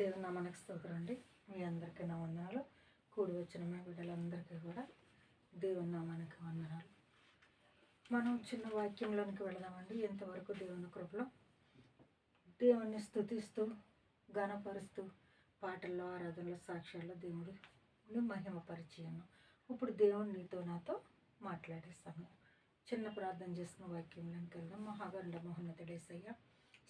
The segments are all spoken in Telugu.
దేవుని నామానికి స్తోత్రం అండి మీ అందరికీ నా వందనాలు కూడి వచ్చిన మా బిడ్డలందరికీ కూడా దేవుని నామానికి వందనాలు. మనం చిన్న వాక్యంలోనికి వెళదామండి. ఎంతవరకు దేవుని కృపలో? దేవుణ్ణి స్థుతిస్తూ ఘనపరుస్తూ పాటల్లో ఆరాధనలో సాక్ష్యాల్లో దేవుడిని మహిమపరిచయను. ఇప్పుడు దేవుడు నీతో నాతో మాట్లాడే సమయం చిన్న ప్రార్థన చేసుకున్న వాక్యంలోకి వెళ్దాం. మహాగండ మహోన్నతుడేసయ్య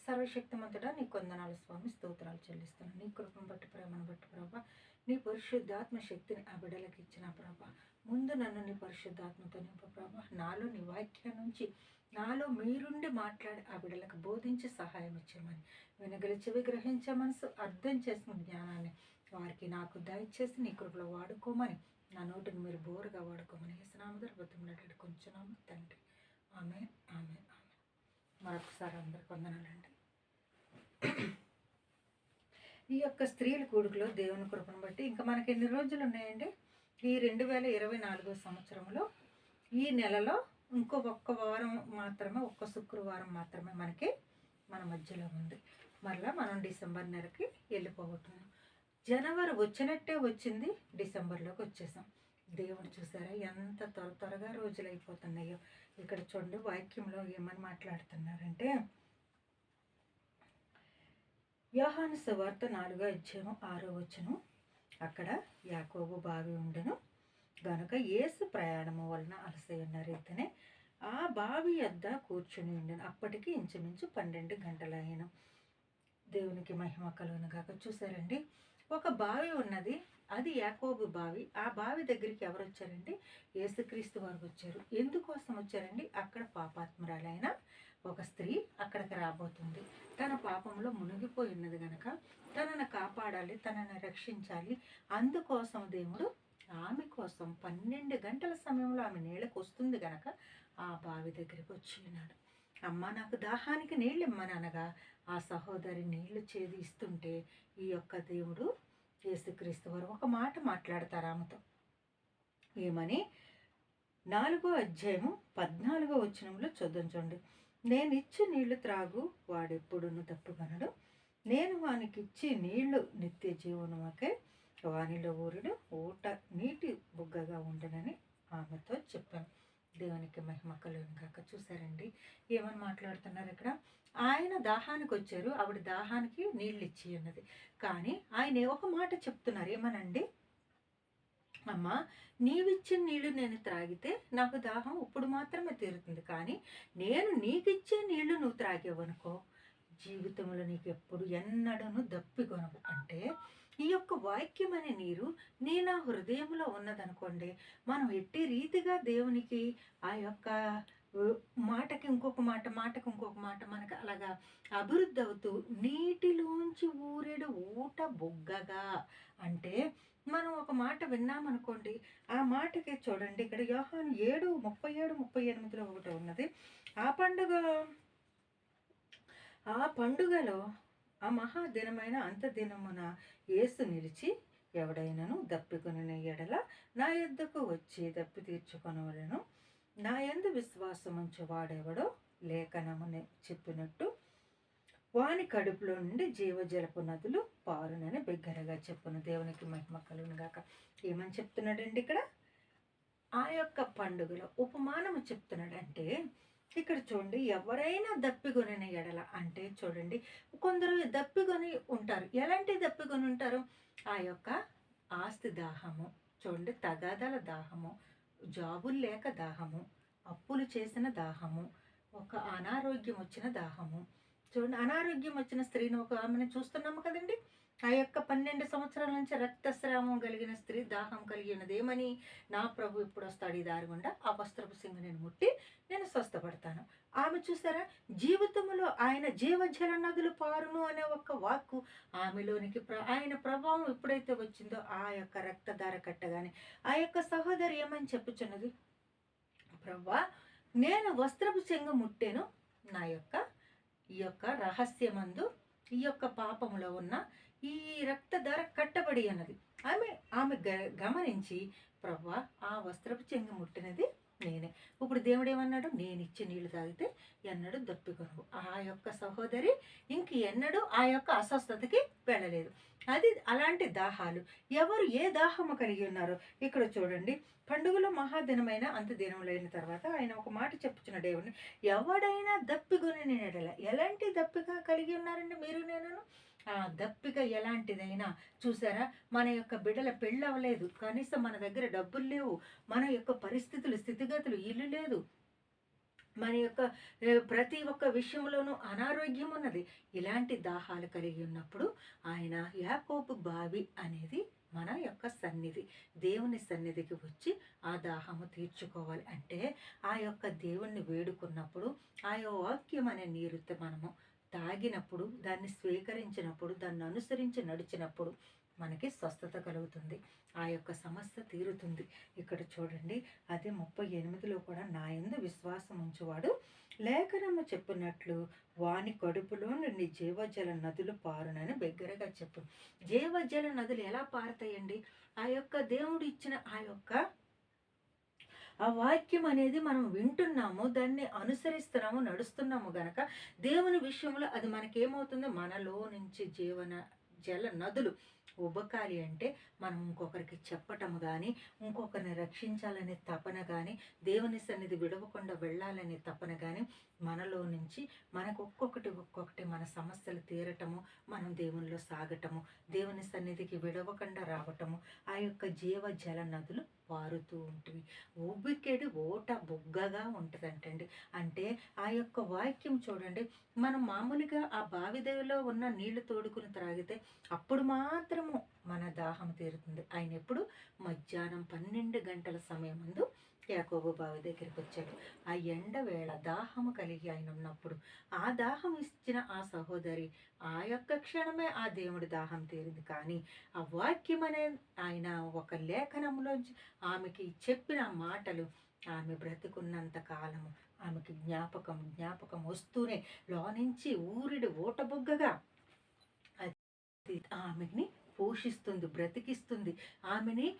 సర్వశక్తిమంతుడా నీ కొందనాలు స్వామి స్తోత్రాలు చెల్లిస్తున్నాను. నీ కృపను బట్టి ప్రేమను బట్టి ప్రభా నీ పరిశుద్ధాత్మ శక్తిని ఆ బిడ్డలకు ఇచ్చిన ప్రభా ముందు నన్ను నీ పరిశుద్ధాత్మతో నింపు ప్రభా. నాలో నీ వాక్యం నుంచి నాలో మీరుండి మాట్లాడి ఆ బిడలకు బోధించి సహాయం ఇచ్చామని వినగలిచివి గ్రహించే మనసు అర్థం చేసిన జ్ఞానాన్ని వారికి నాకు దయచేసి నీ కృపలో వాడుకోమని నా నోటిని మీరు బోరుగా వాడుకోమని హెసనామదర్ బతుములాడు కొంచెం తండ్రి ఆమె ఆమె మరొకసారి అందరికి వందనాలండి. ఈ యొక్క స్త్రీల కూడుకులో దేవుని కృపను బట్టి ఇంకా మనకి ఎన్ని రోజులు ఉన్నాయండి? ఈ రెండు వేల ఇరవై నాలుగో సంవత్సరంలో ఈ నెలలో ఇంకో ఒక్క వారం మాత్రమే ఒక్క శుక్రవారం మాత్రమే మనకి మన మధ్యలో ఉంది. మరలా మనం డిసెంబర్ నెలకి వెళ్ళిపోగొట్టున్నాం జనవరి వచ్చినట్టే వచ్చింది డిసెంబర్లోకి వచ్చేసాం. దేవుడు చూసారా? ఎంత త్వర త్వరగా రోజులు అయిపోతున్నాయో ఇక్కడ చూడండి వాక్యంలో ఏమని మాట్లాడుతున్నారంటే యోహాను సువార్త నాలుగో అధ్యాయం ఆరో వచ్చును అక్కడ యాకోబు బావి ఉండను. గనుక ఏసు ప్రయాణము వలన అలసై ఉన్నారు ఇతనే ఆ బావి వద్ద కూర్చుని ఉండను. అప్పటికి ఇంచుమించు పన్నెండు గంటలైన దేవునికి మహిమ కలుగును కాక చూసారండి ఒక బావి ఉన్నది. అది యాకోబు బావి. ఆ బావి దగ్గరికి ఎవరు వచ్చారండి యేసుక్రీస్తు వారు వచ్చారు ఎందుకోసం వచ్చారండి? అక్కడ పాపాత్మరాలైన ఒక స్త్రీ అక్కడికి రాబోతుంది. తన పాపంలో మునిగిపోయి ఉన్నది గనక తనను కాపాడాలి తనని రక్షించాలి. అందుకోసం దేవుడు ఆమె కోసం పన్నెండు గంటల సమయంలో ఆమె నీళ్ళకు వస్తుంది గనక ఆ బావి దగ్గరికి వచ్చి ఉన్నాడు. అమ్మ నాకు దాహానికి నీళ్ళు ఇమ్మనగా ఆ సహోదరి నీళ్ళు చేది ఇస్తుంటే ఈ యొక్క దేవుడు యేసుక్రీస్తు వారు ఒక మాట మాట్లాడతారు ఆమెతో. ఏమని? నాలుగో అధ్యాయము పద్నాలుగో వచనంలో చూద్దాం నేను ఇచ్చి నీళ్ళు త్రాగు వాడెప్పుడును తప్పుగనడు నేను వానికి ఇచ్చి నీళ్ళు నిత్య జీవనమకే వానిలో ఊరుడు ఊట నీటి బుగ్గగా ఉండనని ఆమెతో చెప్పాను. దేవునికి మహిమ కలుగును కాక చూసారండి ఏమని మాట్లాడుతున్నారు ఇక్కడ? ఆయన దాహానికి వచ్చారు. ఆవిడ దాహానికి నీళ్ళు ఇచ్చి ఉన్నది. కానీ ఆయన ఒక మాట చెప్తున్నారు. ఏమనండి? అమ్మా నీవిచ్చిన నీళ్ళు నేను త్రాగితే నాకు దాహం ఇప్పుడు మాత్రమే తీరుతుంది. కానీ నేను నీకిచ్చే నీళ్ళు నువ్వు త్రాగేవనుకో జీవితంలో నీకు ఎప్పుడు ఎన్నడను దప్పికొనవు. అంటే ఈ యొక్క వాక్యం అనే నీరు నేను నా హృదయంలో ఉన్నదనుకోండి మనం ఎట్టి రీతిగా దేవునికి ఆ యొక్క మాటకి ఇంకొక మాట మాటకి ఇంకొక మాట మనకు అలాగా అభివృద్ధి అవుతూ నీటిలోంచి ఊరేడు ఊట బొగ్గగా అంటే మనం ఒక మాట విన్నామనుకోండి ఆ మాటకి చూడండి ఇక్కడ యోహాను ఏడు ముప్పై ఏడు ముప్పై ఎనిమిదిలో ఒకటి ఉన్నది ఆ పండుగ ఆ పండుగలో ఆ మహాదినమైన అంతదినమున యేసు నిలిచి ఎవడైనను దప్పికొనిన ఎడల నా యొద్దకు వచ్చి దప్పి తీర్చుకొనవలను. నా యందు విశ్వాసం వాడెవడో లేఖనముని చెప్పినట్టు వాని కడుపులో నుండి జీవజలపు నదులు పారునని బిగ్గరగా చెప్పును. దేవునికి మహిమ కలుగును ఏమని చెప్తున్నాడండి ఇక్కడ? ఆ యొక్క పండుగలో ఉపమానము చెప్తున్నాడంటే ఇక్కడ చూడండి ఎవరైనా దప్పిగొనిన ఎడల అంటే చూడండి కొందరు దప్పిగొని ఉంటారు. ఎలాంటి దప్పిగొని ఉంటారు? ఆ యొక్క ఆస్తి దాహము చూడండి తగాదాల దాహము జాబులు లేక దాహము అప్పులు చేసిన దాహము ఒక అనారోగ్యం వచ్చిన దాహము. చూడండి అనారోగ్యం వచ్చిన స్త్రీని ఒక ఆమెను చూస్తున్నాము కదండి? ఆ యొక్క పన్నెండు సంవత్సరాల నుంచి రక్తస్రావం కలిగిన స్త్రీ దాహం కలిగి ఉన్నదేమని నా ప్రభు ఇప్పుడు వస్తాడు ఈ దారి గుండా ఆ వస్త్రపు సింగు నేను ముట్టి నేను స్వస్థపడతాను. ఆమె చూసారా? జీవితంలో ఆయన జీవజల నదులు పారును అనే ఒక వాక్కు ఆమెలోనికి ప్ర ఆయన ప్రభావం ఎప్పుడైతే వచ్చిందో ఆ యొక్క రక్తధార కట్టగానే. ఆ యొక్క సహోదరి ఏమని చెప్పుచున్నది? ప్రభా నేను వస్త్రపు చెంగు ముట్టెను. నా యొక్క ఈ యొక్క రహస్యమందు ఈ యొక్క పాపములో ఉన్న ఈ రక్తధార కట్టబడి ఉన్నది ఆమె ఆమె గ- గమనించి ప్రవ్వా ఆ వస్త్రపు చెంగు ముట్టినది నేనే. ఇప్పుడు దేవుడు ఏమన్నాడు నేను ఇచ్చి నీళ్ళు తాగితే ఎన్నడూ దప్పికొను ఆ యొక్క సహోదరి ఇంక ఎన్నడూ ఆ యొక్క అస్వస్థతకి వెళ్ళలేదు. అది అలాంటి దాహాలు. ఎవరు ఏ దాహము కలిగి ఉన్నారో ఇక్కడ చూడండి. పండుగలో మహాదినమైన అంత దినములైన తర్వాత ఆయన ఒక మాట చెప్పుచున్న దేవుడిని ఎవడైనా దప్పికొని నేనడల. ఎలాంటి దప్పిక కలిగి ఉన్నారండి మీరు నేను ఆ దప్పిక ఎలాంటిదైనా చూసారా? మన యొక్క బిడ్డల పెళ్ళి అవ్వలేదు కనీసం మన దగ్గర డబ్బులు లేవు. మన యొక్క పరిస్థితులు స్థితిగతులు ఇల్లు లేదు. మన యొక్క ప్రతి ఒక్క విషయంలోనూ అనారోగ్యం ఉన్నది. ఇలాంటి దాహాలు కలిగి ఉన్నప్పుడు ఆయన యాకోపు బావి అనేది మన యొక్క సన్నిధి. దేవుని సన్నిధికి వచ్చి ఆ దాహము తీర్చుకోవాలి. అంటే ఆ యొక్క దేవుణ్ణి వేడుకున్నప్పుడు ఆ యొక్క వాక్యం అనే నీరుతో మనము తాగినప్పుడు దాన్ని స్వీకరించినప్పుడు దాన్ని అనుసరించి నడిచినప్పుడు మనకి స్వస్థత కలుగుతుంది. ఆ యొక్క సమస్య తీరుతుంది. ఇక్కడ చూడండి అదే ముప్పై ఎనిమిదిలో కూడా నా ఎందు విశ్వాసం ఉంచువాడు. లేఖనము చెప్పినట్లు వాని కడుపులో నుండి జీవజల నదులు పారునని బిగ్గరగా చెప్పు. జీవజల నదులు ఎలా పారుతాయండి? ఆ యొక్క దేవుడు ఇచ్చిన ఆ యొక్క ఆ వాక్యం అనేది మనం వింటున్నాము దాన్ని అనుసరిస్తున్నాము నడుస్తున్నాము గనక దేవుని విషయంలో అది మనకేమవుతుందో? మనలో నుంచి జీవన జల నదులు ఉబకాలి అంటే మనం ఇంకొకరికి చెప్పటం కానీ ఇంకొకరిని రక్షించాలనే తపన కానీ దేవుని సన్నిధి విడవకుండా వెళ్ళాలనే తపన కానీ మనలో నుంచి మనకు ఒక్కొక్కటి ఒక్కొక్కటి మన సమస్యలు తీరటము మనం దేవునిలో సాగటము దేవుని సన్నిధికి విడవకుండా రావటము ఆ యొక్క జీవ జల నదులు వారుతూ ఉంటుంది. ఊబికెడి ఓట బుగ్గగా ఉంటుందంటండి. అంటే ఆ యొక్క వాక్యం చూడండి. మనం మామూలుగా ఆ బావిదేవిలో ఉన్న నీళ్ళు తోడుకుని త్రాగితే అప్పుడు మాత్రము మన దాహం తీరుతుంది. ఆయన ఎప్పుడు మధ్యాహ్నం పన్నెండు గంటల సమయం ముందు యాకోబు బావి దగ్గరికి వచ్చాడు ఆ ఎండవేళ దాహము కలిగి ఆయన ఉన్నప్పుడు ఆ దాహం ఇచ్చిన ఆ సహోదరి ఆ యొక్క క్షణమే ఆ దేవుడి దాహం తీరింది. కానీ ఆ వాక్యం అనే ఆయన ఒక లేఖనంలోంచి ఆమెకి చెప్పిన మాటలు ఆమె బ్రతికున్నంత కాలము ఆమెకి జ్ఞాపకం జ్ఞాపకం వస్తూనే లోనించి ఊరిడి ఊటబుగ్గగా అది ఆమెని పోషిస్తుంది బ్రతికిస్తుంది. ఆమెని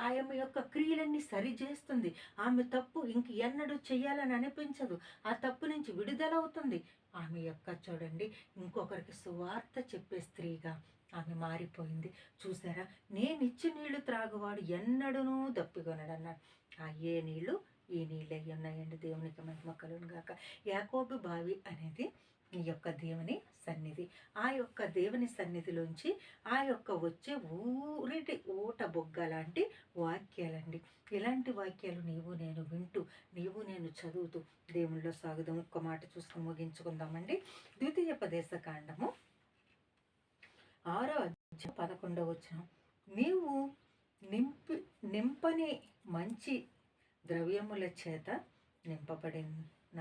ఆమె యొక్క క్రియలన్నీ సరిచేస్తుంది. ఆమె తప్పు ఇంక ఎన్నడూ చేయాలని అనిపించదు. ఆ తప్పు నుంచి విడుదలవుతుంది. ఆమె యొక్క చూడండి ఇంకొకరికి సువార్త చెప్పే స్త్రీగా ఆమె మారిపోయింది. చూసారా? నేను ఇచ్చి నీళ్ళు త్రాగువాడు ఎన్నడూనూ దప్పికొనడన్నాడు. అయ్యే ఆ ఏ నీళ్ళు ఈ నీళ్ళు ఉన్నాయండి దేవునికి మహిమ కలుగును గాక. యాకోబు బావి అనేది ఈ యొక్క దేవుని సన్నిధి. ఆ యొక్క దేవుని సన్నిధిలోంచి ఆ యొక్క వచ్చే ఊరిటి ఊట బొగ్గ లాంటి వాక్యాలండి. ఇలాంటి వాక్యాలు నీవు నేను వింటూ నీవు నేను చదువుతూ దేవుళ్ళలో సాగుదాం ఒక్క మాట చూసుకుని ముగించుకుందామండి. ద్వితీయ ప్రదేశ కాండము ఆరో అధ్యాయం పదకొండవ వచ్చిన నీవు నింపి నింపని మంచి ద్రవ్యముల చేత నింపబడిన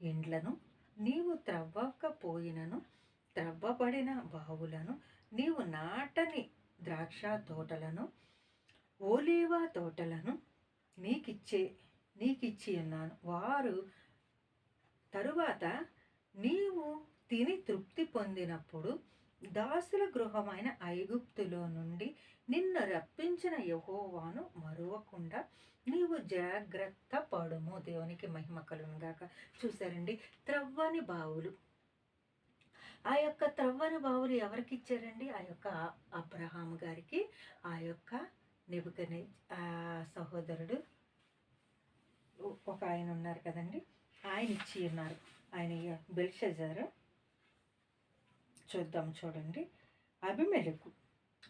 ఇండ్లను నీవు త్రవ్వకపోయినను త్రవ్వబడిన బావులను నీవు నాటని ద్రాక్ష తోటలను ఓలీవా తోటలను నీకిచ్చే నీకిచ్చి ఉన్నాను. వారు తరువాత నీవు తిని తృప్తి పొందినప్పుడు దాసుల గృహమైన ఐగుప్తులో నుండి నిన్ను రప్పించిన యహోవాను మరువకుండా నీవు జాగ్రత్త పడుము. దేవునికి మహిమ కలుగునుగాక చూసారండి త్రవ్వని బావులు. ఆ యొక్క త్రవ్వని బావులు ఎవరికి ఇచ్చారండి? ఆ యొక్క అబ్రహాం గారికి ఆ యొక్క నిబుకనే ఆ సహోదరుడు ఒక ఆయన ఉన్నారు కదండి. ఆయన ఇచ్చి ఉన్నారు. ఆయన బెల్షజారు. చూద్దాం చూడండి. అభిమేలకు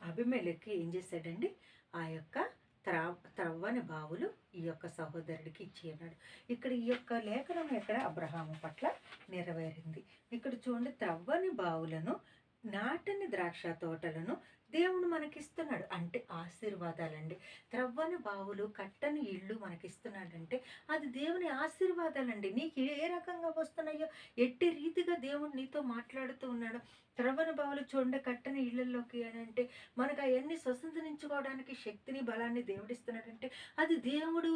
అభిమేలకి ఏం చేశాడండి ఆ యొక్క త్రవ్ త్రవ్వని బావులు ఈ యొక్క సహోదరుడికి ఇచ్చి అన్నాడు. ఇక్కడ ఈ యొక్క లేఖనం ఇక్కడ అబ్రహాము పట్ల నెరవేరింది. ఇక్కడ చూడండి త్రవ్వని బావులను నాటని ద్రాక్ష తోటలను దేవుడు మనకిస్తున్నాడు. అంటే ఆశీర్వాదాలండి. త్రవ్వని బావులు కట్టని ఇళ్ళు మనకిస్తున్నాడంటే అది దేవుని ఆశీర్వాదాలండి. నీకు ఏ రకంగా వస్తున్నాయో ఎట్టి రీతిగా దేవుడు నీతో మాట్లాడుతూ ఉన్నాడు. త్రవ్వని బావులు చూడ కట్టని ఇళ్ళల్లోకి అని అంటే మనకు అవన్నీ స్వతంత్రించుకోవడానికి శక్తిని బలాన్ని దేవుడిస్తున్నాడంటే అది దేవుడు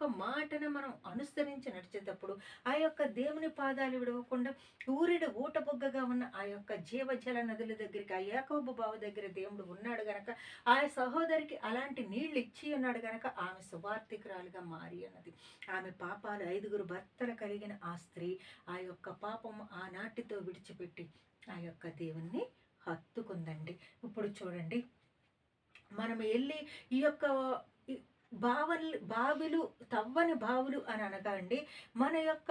యొక్క మాటను మనం అనుసరించి నడిచేటప్పుడు ఆ యొక్క దేవుని పాదాలు విడవకుండా ఊరిడ ఊటబొగ్గగా ఉన్న ఆ యొక్క జీవజల నదుల దగ్గరికి ఆ ఏకోబు బావు దగ్గర దేవుడు ఉన్నాడు గనక ఆ సహోదరికి అలాంటి నీళ్ళు ఇచ్చి ఉన్నాడు గనక ఆమె సువార్థికురాలుగా మారి అన్నది ఆమె పాపాలు ఐదుగురు భర్తలు కలిగిన ఆ స్త్రీ ఆ యొక్క పాపం ఆనాటితో విడిచిపెట్టి ఆ యొక్క దేవుణ్ణి హత్తుకుందండి. ఇప్పుడు చూడండి మనం వెళ్ళి ఈ యొక్క బావలు బావిలు తవ్వని బావులు అని అనగా అండి మన యొక్క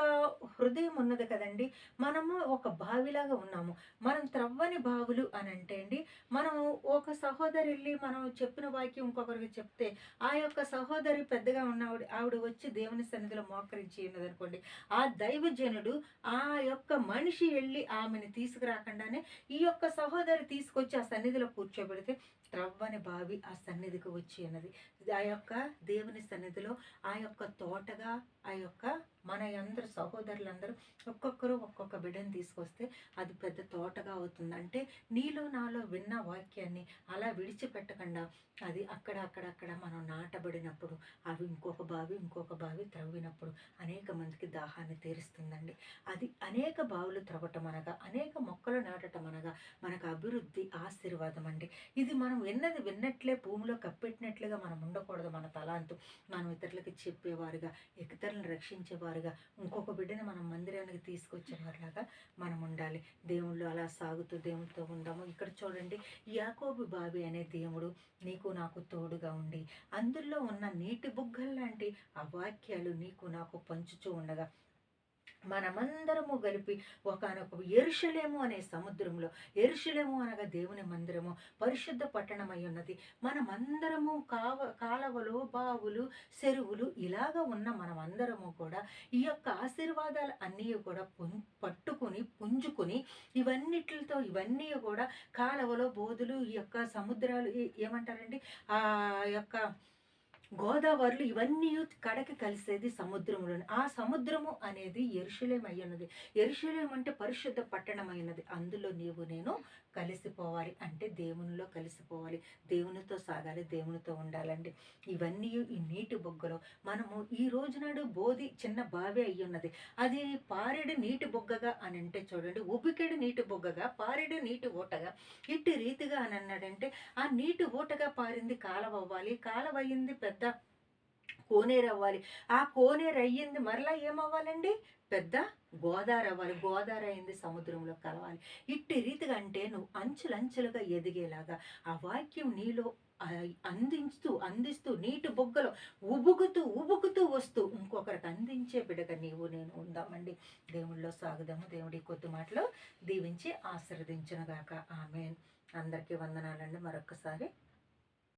హృదయం ఉన్నది కదండి. మనము ఒక బావిలాగా ఉన్నాము. మనం త్రవ్వని బావులు అని అంటే అండి మనము ఒక సహోదరి వెళ్ళి మనం చెప్పిన వాక్యం ఇంకొకరికి చెప్తే ఆ యొక్క సహోదరి పెద్దగా ఉన్న ఆవిడ ఆవిడ వచ్చి దేవుని సన్నిధిలో మోకరించి ఉన్నది అనుకోండి ఆ దైవజనుడు ఆ యొక్క మనిషి వెళ్ళి ఆమెను తీసుకురాకుండానే ఈ యొక్క సహోదరి తీసుకొచ్చి ఆ సన్నిధిలో కూర్చోబెడితే త్రవ్వని బావి ఆ సన్నిధికి వచ్చి అన్నది ఆ యొక్క దేవుని సన్నిధిలో ఆ యొక్క తోటగా ఆ యొక్క మన అందరు సహోదరులందరూ ఒక్కొక్కరు ఒక్కొక్క బిడ్డను తీసుకొస్తే అది పెద్ద తోటగా అవుతుంది. అంటే నీలో నాలో విన్న వాక్యాన్ని అలా విడిచిపెట్టకుండా అది అక్కడ అక్కడ అక్కడ మనం నాటబడినప్పుడు అవి ఇంకొక బావి ఇంకొక బావి త్రవ్వినప్పుడు అనేక మందికి దాహాన్ని తీరుస్తుందండి. అది అనేక బావులు త్రవ్వటం అనగా అనేక మొక్కలు నాటటం అనగా మనకు అభివృద్ధి ఆశీర్వాదం అండి. ఇది మనం విన్నది విన్నట్లే భూమిలో కప్పెట్టినట్లుగా మనం ఉండకూడదు మన తలాంతు. మనం ఇతరులకి చెప్పేవారుగా బిడ్డలను రక్షించేవారుగా. ఇంకొక బిడ్డను మనం మందిరానికి తీసుకొచ్చేవారిలాగా మనం ఉండాలి. దేవుళ్ళు అలా సాగుతూ దేవునితో ఉందాము. ఇక్కడ చూడండి యాకోబు బావి అనే దేవుడు నీకు నాకు తోడుగా ఉండి అందులో ఉన్న నీటి బుగ్గల్లాంటి ఆ వాక్యాలు నీకు నాకు పంచుతూ ఉండగా మనమందరము కలిపి ఒకనొక ఎరుషలేము అనే సముద్రంలో ఎరుషలేము అనగా దేవుని మందిరము పరిశుద్ధ పట్టణమై ఉన్నది. మనమందరము కావ కాలవలు బావులు చెరువులు ఇలాగ ఉన్న మనమందరము కూడా ఈ యొక్క ఆశీర్వాదాలు అన్నీ కూడా పుం- పట్టుకుని పుంజుకుని ఇవన్నిటితో ఇవన్నీ కూడా కాలవలో బోధులు ఈ యొక్క సముద్రాలు ఏమంటారండి? ఆ యొక్క గోదావరిలు ఇవన్నీ కడకి కలిసేది సముద్రంలోని ఆ సముద్రము అనేది ఎరుశలేం అయ్యున్నది. ఎరుశలేం అంటే పరిశుద్ధ పట్టణం అయినది అందులో నీవు నేను కలిసిపోవాలి అంటే దేవునిలో కలిసిపోవాలి. దేవునితో సాగాలి దేవునితో ఉండాలండి. ఇవన్నీ ఈ నీటి బొగ్గలో. మనము ఈ రోజునాడు బోధి చిన్న బావి అయ్యున్నది. ఉన్నది అది పారెడు నీటి బొగ్గగా అని అంటే చూడండి ఉబికెడు నీటి బొగ్గగా పారెడు నీటి ఊటగా ఇట్టి రీతిగా అని అన్నాడంటే ఆ నీటి ఊటగా పారింది కాలవ అవ్వాలి కాలవ అయ్యింది పెద్ద కోనేరు అవ్వాలి ఆ కోనేరు అయ్యింది మరలా ఏమవ్వాలండి? పెద్ద గోదావరి అవ్వాలి గోదావరి అయింది సముద్రంలో కలవాలి. ఇట్టి రీతిగా అంటే నువ్వు అంచులంచులుగా ఎదిగేలాగా ఆ వాక్యం నీలో అందిస్తూ అందిస్తూ నీటి బొగ్గలో ఉబుకుతూ ఉబుకుతూ వస్తూ ఇంకొకరికి అందించే బిడగా నీవు నేను ఉందామండి. దేవుళ్ళో సాగుదాము. దేవుడి కొద్ది మాటలో దీవించి ఆశీర్వదించునుగాక. ఆమె అందరికీ వందనాలండి. మరొకసారి